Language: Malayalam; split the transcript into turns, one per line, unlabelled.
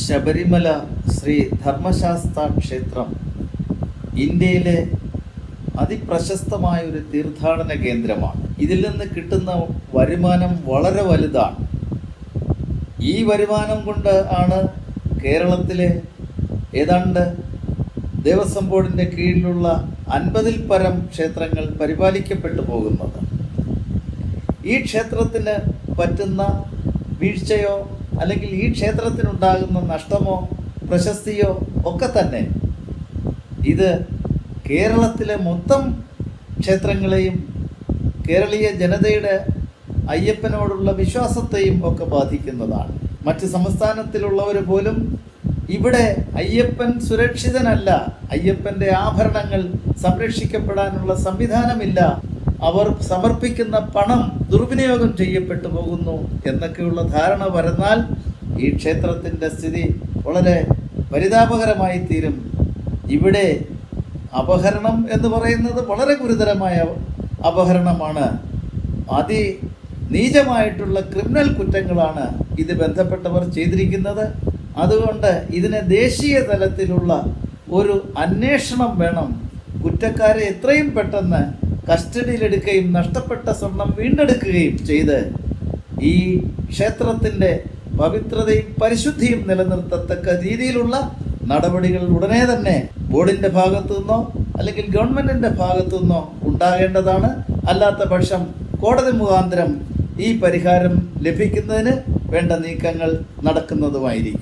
ശബരിമല ശ്രീ ധർമ്മശാസ്ത്ര ക്ഷേത്രം ഇന്ത്യയിലെ അതിപ്രശസ്തമായ ഒരു തീർത്ഥാടന കേന്ദ്രമാണ്. ഇതിൽ നിന്ന് കിട്ടുന്ന വരുമാനം വളരെ വലുതാണ്. ഈ വരുമാനം കൊണ്ട് ആണ് കേരളത്തിലെ ഏതാണ്ട് ദേവസ്വം ബോർഡിന്റെ കീഴിലുള്ള അൻപതിൽ പരം ക്ഷേത്രങ്ങൾ പരിപാലിക്കപ്പെട്ടു പോകുന്നത്. ഈ ക്ഷേത്രത്തിന് പറ്റുന്ന വീഴ്ചയോ അല്ലെങ്കിൽ ഈ ക്ഷേത്രത്തിനുണ്ടാകുന്ന നഷ്ടമോ പ്രശസ്തിയോ ഒക്കെ തന്നെ. ഇത് കേരളത്തിലെ മൊത്തം ക്ഷേത്രങ്ങളെയും കേരളീയ ജനതയുടെ അയ്യപ്പനോടുള്ള വിശ്വാസത്തെയും ഒക്കെ ബാധിക്കുന്നതാണ്. മറ്റ് സംസ്ഥാനത്തിലുള്ളവർ പോലും ഇവിടെ അയ്യപ്പൻ സുരക്ഷിതനല്ല. അയ്യപ്പന്റെ ആഭരണങ്ങൾ സംരക്ഷിക്കപ്പെടാനുള്ള സംവിധാനമില്ല. അവർ സമർപ്പിക്കുന്ന പണം ദുർവിനിയോഗം ചെയ്യപ്പെട്ടു പോകുന്നു എന്നൊക്കെയുള്ള ധാരണ വരുന്നാൽ ഈ ക്ഷേത്രത്തിന്റെ സ്ഥിതി വളരെ പരിതാപകരമായി തീരും. ഇവിടെ അപഹരണം എന്ന് പറയുന്നത് വളരെ ഗുരുതരമായ അപഹരണമാണ്. അതി നീചമായിട്ടുള്ള ക്രിമിനൽ കുറ്റങ്ങളാണ് ഇത് ബന്ധപ്പെട്ടവർ ചെയ്തിരിക്കുന്നത്. അതുകൊണ്ട് ഇതിനെ ദേശീയ തലത്തിലുള്ള ഒരു അന്വേഷണം വേണം. കുറ്റക്കാരെ എത്രയും പെട്ടെന്ന് കസ്റ്റഡിയിലെടുക്കുകയും നഷ്ടപ്പെട്ട സ്വർണം വീണ്ടെടുക്കുകയും ചെയ്ത് ഈ ക്ഷേത്രത്തിന്റെ പവിത്രതയും പരിശുദ്ധിയും നിലനിർത്തത്തക്ക രീതിയിലുള്ള നടപടികൾ ഉടനെ തന്നെ ബോർഡിന്റെ ഭാഗത്തു നിന്നോ അല്ലെങ്കിൽ ഗവൺമെന്റിന്റെ ഭാഗത്തു നിന്നോ ഉണ്ടാകേണ്ടതാണ്. അല്ലാത്ത പക്ഷം കോടതി മുഖാന്തരം ഈ പരിഹാരം ലഭിക്കുന്നതിന് വേണ്ട നീക്കങ്ങൾ നടക്കുന്നതുമായിരിക്കും.